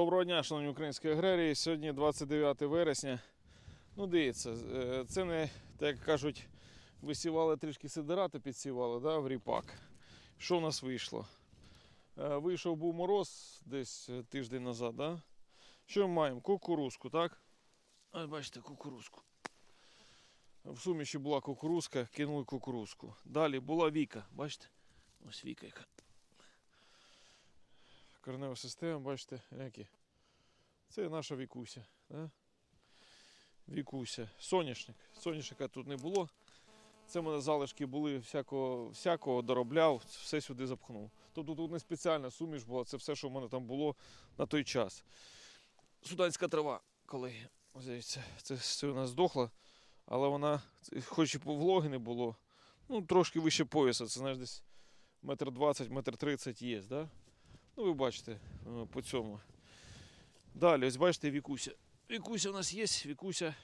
Доброго дня, шановні українські аграрії. Сьогодні 29 вересня. Ну, дивіться, е, це не, так як кажуть, висівали трішки сидирати, підсівали да, в ріпак. Що в нас вийшло? Е, Вийшов був мороз десь е, тиждень назад. Да? Що ми маємо? Кукурузку, так? Ось бачите, кукурузку. В суміші була кукурузка, кинули кукурузку. Далі була віка, бачите? Ось віка яка. Коренева система, бачите, які. Це наша вікуся. Да? Вікуся. Соняшник. Соняшника тут не було. Це в мене залишки були всякого, всякого доробляв, все сюди запхнув. Тобто тут не спеціальна суміш була, це все, що в мене там було на той час. Суданська трава, колеги. Дивіться, це, це у нас здохла, але вона, хоч і по вологи не було, ну трошки вище пояса, це знаєш десь метр двадцять, метр тридцять є, да? Ну, ви бачите е, по цьому. Далі, ось бачите, Вікуся. Вікуся у нас є, Вікуся.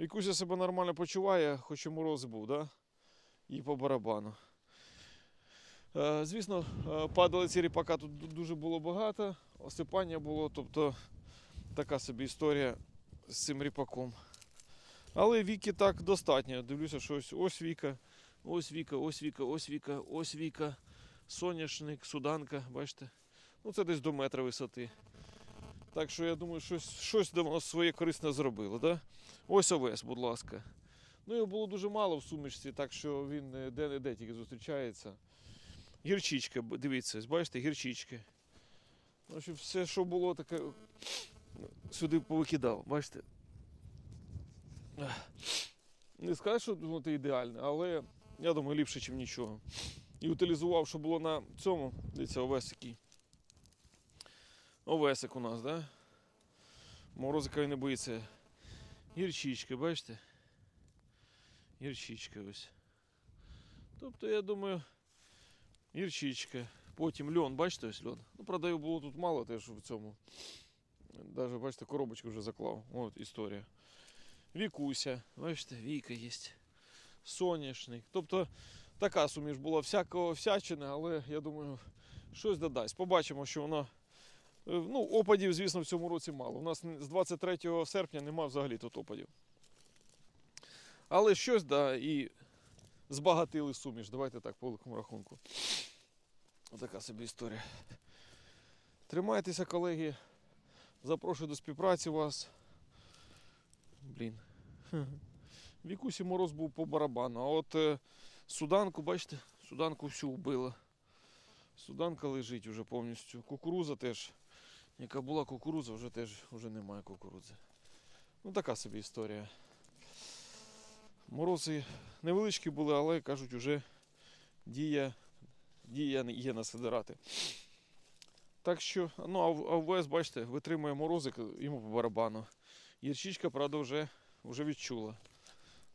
Вікуся себе нормально почуває, хоч і мороз був, да? І по барабану. Е, звісно, е, падали ці ріпака тут дуже було багато, осипання було, тобто така собі історія з цим ріпаком. Але віки так достатньо. Дивлюся, що ось, ось віка, ось віка, ось віка, ось віка, ось віка, соняшник, суданка, бачите? Ну, це десь до метра висоти. Так що я думаю, щось, щось де воно своє корисне зробило. Да? Ось овес, будь ласка. Ну, його було дуже мало в сумішці, так що він е, де-не-де тільки зустрічається. Гірчичка, дивіться, бачите, гірчички. Общем, все, що було, таке ну, сюди повикидав, бачите. Не скажу, що воно це ідеальне, але я думаю, ліпше, ніж нічого. І утилізував, що було на цьому. Дивіться, овес який. Овесик у нас, да? Морозика він не боїться. Гірчичка, бачите? Гірчичка ось. Тобто, я думаю, гірчичка. Потім льон, бачите ось льон. Ну, правда, його було тут мало теж в цьому. Даже, бачите, коробочку вже заклав. От історія. Вікуся, бачите, Віка є. Соняшник. Тобто така суміш була всякого всячини, але я думаю, щось додасть. Побачимо, що воно. Е, Ну, опадів, звісно, в цьому році мало. У нас з 23 серпня немає взагалі тут опадів. Але щось, да, і збагатили суміш. Давайте так, по великому рахунку. Отака собі історія. Тримайтеся, колеги. Запрошую до співпраці вас. Блін. Вікусі мороз був по барабану. А от е, суданку, бачите, суданку всю вбила. Суданка лежить вже повністю. Кукуруза теж. Яка була кукуруза, вже теж вже немає кукурудзи. Ну така собі історія. Морози невеличкі були, але кажуть, вже дія, дія є на сидирати. Так що, ну а в- ВС, бачите, витримує морозик йому по барабану. Гірчичка, правда, вже, вже відчула.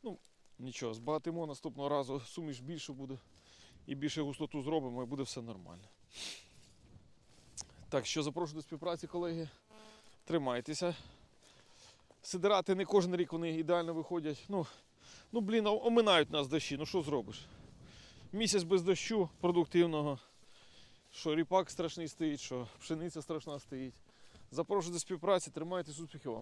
Ну, нічого, збагатимо наступного разу, суміш більше буде і більше густоту зробимо, і буде все нормально. Так що запрошую до співпраці, колеги. Тримайтеся. Сидирати не кожен рік вони ідеально виходять. Ну, ну блін, оминають нас дощі. Ну що зробиш? Місяць без дощу продуктивного. Що ріпак страшний стоїть, що пшениця страшна стоїть. Запрошую до співпраці, тримайтесь, успіхів вам.